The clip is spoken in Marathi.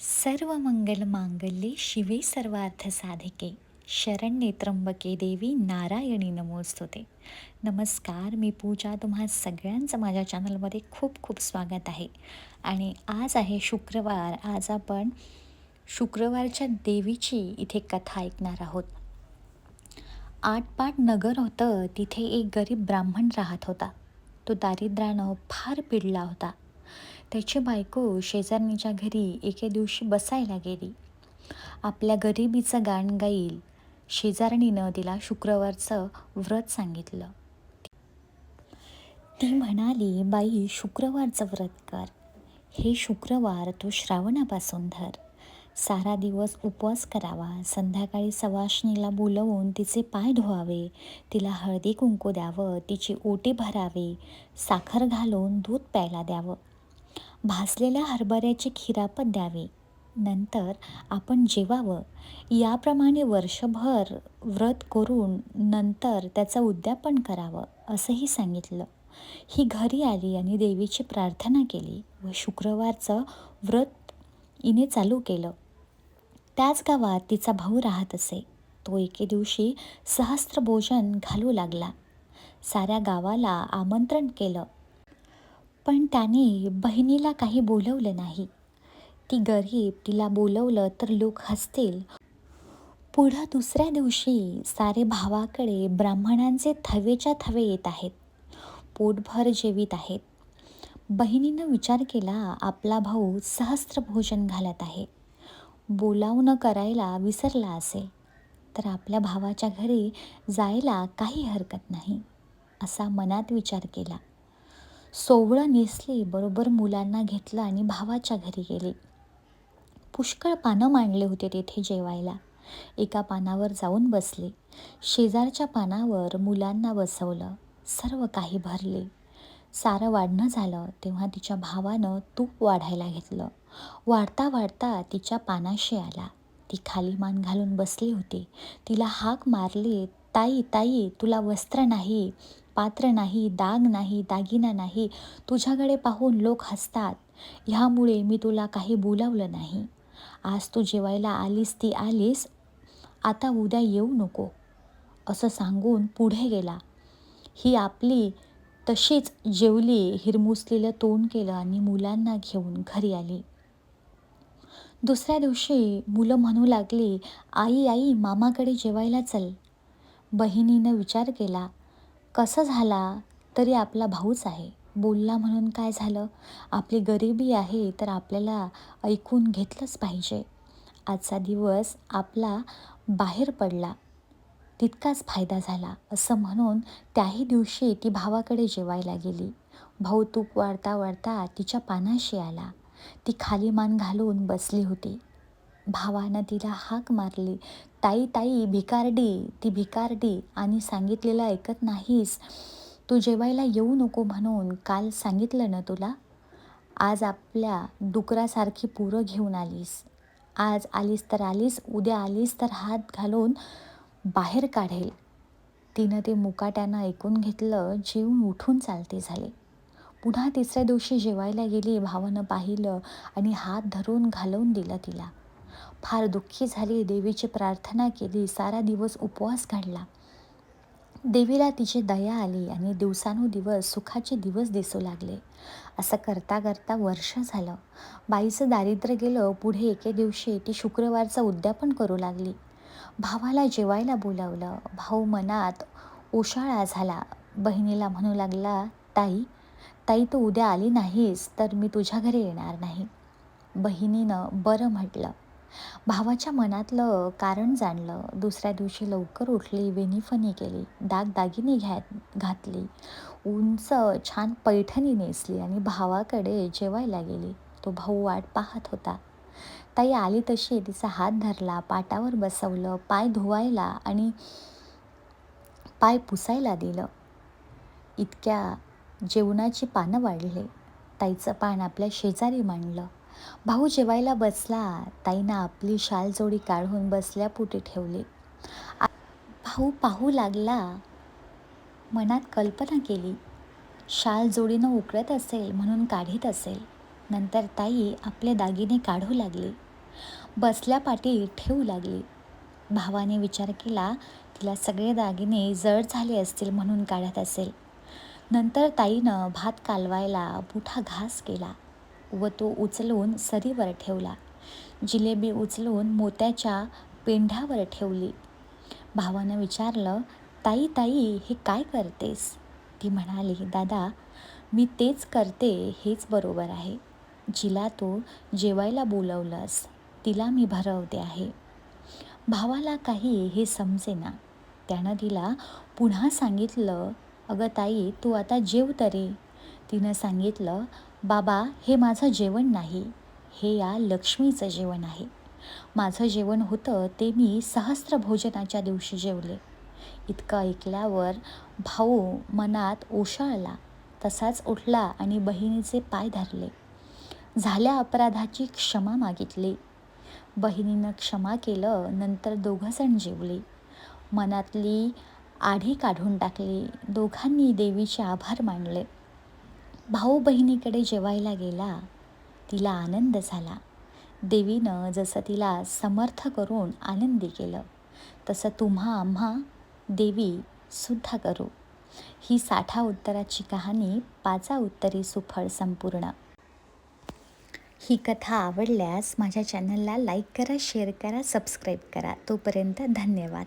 सर्व मंगल मांगल्ये शिवे सर्वार्थ साधिके. शरण्ये त्र्यंबके देवी नारायणी नमोस्तुते. नमस्कार मी पूजा. तुम्हा सगळ्यांचं माझ्या चॅनलमध्ये खूप खूप स्वागत आहे. आणि आज आहे शुक्रवार. आज आपण शुक्रवारच्या देवीची इथे कथा ऐकणार आहोत. आटपाट नगर होतं तिथे एक गरीब ब्राह्मण राहत होता. तो दारिद्र्यानं फार पिडला होता. त्याची बायको शेजारणीच्या घरी एके दिवशी बसायला गेली. आपल्या गरिबीचं गाण गाईल. शेजारणीनं तिला शुक्रवारचं व्रत सांगितलं. ती म्हणाली बाई शुक्रवारचं व्रत कर. हे शुक्रवार तू श्रावणापासून धर. सारा दिवस उपवास करावा. संध्याकाळी सवाशणीला बोलवून तिचे पाय धुवावे. तिला हळदी कुंकू द्यावं. तिची ओटी भरावी. साखर घालून दूध प्यायला द्यावं. भाजलेल्या हरभऱ्याची खिरापत द्यावी. नंतर आपण जेवावं. याप्रमाणे वर्षभर व्रत करून नंतर त्याचं उद्यापन करावं असंही सांगितलं. ही घरी आली आणि देवीची प्रार्थना केली व शुक्रवारचं व्रत हिने चालू केलं. त्याच गावात तिचा भाऊ राहत असे. तो एके दिवशी सहस्त्र भोजन घालू लागला. साऱ्या गावाला आमंत्रण केलं. पण त्याने बहिणीला काही बोलवलं नाही. ती गरीब तिला बोलवलं तर लोक हसतील. पुढं दुसऱ्या दिवशी सारे भावाकडे ब्राह्मणांचे थवेच्या थवे येत आहेत. पोटभर जेवीत आहेत. बहिणीनं विचार केला आपला भाऊ सहस्त्र भोजन घालत आहे. बोलावणं करायला विसरला असेल तर आपल्या भावाच्या घरी जायला काही हरकत नाही असा मनात विचार केला. सोवळं नेसली बरोबर मुलांना घेतलं आणि भावाच्या घरी गेली. पुष्कळ पानं मांडले होते तेथे जेवायला. एका पानावर जाऊन बसले. शेजारच्या पानावर मुलांना बसवलं. सर्व काही भरले. सारं वाढणं झालं तेव्हा तिच्या भावानं तूप वाढायला घेतलं. वाढता वाढता तिच्या पानाशी आला. ती खाली मान घालून बसली होती. तिला हाक मारली ताई ताई तुला वस्त्र नाही. पात्र नाही दाग नाही दागिना नाही तुझ्याकडे पाहून लोक हसतात. ह्यामुळे मी तुला काही बोलावलं नाही. आज तू जेवायला आलीस ती आलीस आता उद्या येऊ नको असं सांगून पुढे गेला. ही आपली तशीच जेवली हिरमुसलेलं तोंड केलं आणि मुलांना घेऊन घरी आली. दुसऱ्या दिवशी मुलं म्हणू लागली आई आई मामाकडे जेवायला चल. बहिणीनं विचार केला कसं झाला तरी आपला भाऊच आहे. बोलला म्हणून काय झालं? आपली गरिबी आहे तर आपल्याला ऐकून घेतलंच पाहिजे. आजचा दिवस आपला बाहेर पडला. तितकाच फायदा झाला असं म्हणून त्याही दिवशी ती भावाकडे जेवायला गेली. भाऊ तूप वाढता वाढता तिच्या पानाशी आला. ती खाली मान घालून बसली होती. भावानं तिला हाक मारली. ताई ताई भिकारडी ती भिकारडी. आणि सांगितलेलं ऐकत नाहीस. तू जेवायला येऊ नको म्हणून काल सांगितलं ना तुला? आज आपल्या डुकरासारखी पुरं घेऊन आलीस. आज आलीस तर आलीस उद्या आलीस तर हात घालून बाहेर काढेल. तिनं ते मुकाट्यानं ऐकून घेतलं जीव उठून चालते झाले. पुन्हा तिसऱ्या दिवशी जेवायला गेली भावानं पाहिलं आणि हात धरून घालवून दिलं तिला. फार दुःखी झाली. देवीची प्रार्थना केली. सारा दिवस उपवास काढला देवीला तिची दया आली आणि दिवसानुदिवस सुखाचे दिवस दिसू लागले. असं करता करता वर्ष झालं. बाईचं दारिद्र्य गेलं. पुढे एके दिवशी ती शुक्रवारचं उद्यापन करू लागली. भावाला जेवायला बोलावलं. भाऊ मनात ओशाळा झाला. बहिणीला म्हणू लागला ताई ताई तू उद्या आली नाहीस तर मी तुझ्या घरी येणार नाही. बहिणीनं बरं म्हटलं. भावाच्या मनातलं कारण जाणलं. दुसऱ्या दिवशी लवकर उठली वेणीफणी केली दागदागिने घ्या घातली. उंच छान पैठणी नेसली आणि भावाकडे जेवायला गेली. तो भाऊ वाट पाहत होता. ताई आली तशी तिचा हात धरला पाटावर बसवलं पाय धुवायला आणि पाय पुसायला दिलं. इतक्या जेवणाची पानं वाढले. ताईचं पान आपल्या शेजारी मांडलं. भाऊ जेवायला बसला ताईनं आपली शाल जोडी काढून बसल्या पुटी ठेवली. भाऊ पाहू लागला. मनात कल्पना केली. शाल जोडीनं उकळत असेल म्हणून काढीत असेल. नंतर ताई आपले दागिने काढू लागली. बसल्या पाटी ठेवू लागली. भावाने विचार केला तिला सगळे दागिने जड झाले असतील म्हणून काढत असेल. नंतर ताईनं भात कालवायला मोठा घास केला. व तो उचलून सरीवर ठेवला. जिलेबी उचलून मोत्याच्या पेंढ्यावर ठेवली. भावानं विचारलं ताई ताई हे काय करतेस? ती म्हणाली दादा मी तेच करते हेच बरोबर आहे. जिला तू जेवायला बोलवलंस तिला मी भरवते आहे. भावाला काही हे समजेना. त्यानं तिला पुन्हा सांगितलं अगं ताई तू आता जेव तरी. तिनं सांगितलं बाबा हे माझं जेवण नाही. हे या लक्ष्मीचं जेवण आहे. माझं जेवण होतं ते मी सहस्त्र भोजनाच्या दिवशी जेवले. इतकं ऐकल्यावर भाऊ मनात ओशाळला. तसाच उठला आणि बहिणीचे पाय धरले. झाल्या अपराधाची क्षमा मागितली. बहिणीनं क्षमा केलं नंतर दोघंजण जेवले. मनातली आढी काढून टाकली. दोघांनी देवीचे आभार मानले. भाऊ बहिणीकडे जेवायला गेला. तिला आनंद झाला. देवीनं जसं तिला समर्थ करून आनंदी केलं तसं तुम्हा आम्हा देवी सुद्धा करू. ही साठा उत्तराची कहाणी पाचा उत्तरी सुफळ संपूर्ण. ही कथा आवडल्यास माझ्या चॅनलला लाईक करा शेअर करा सबस्क्राईब करा. तोपर्यंत धन्यवाद.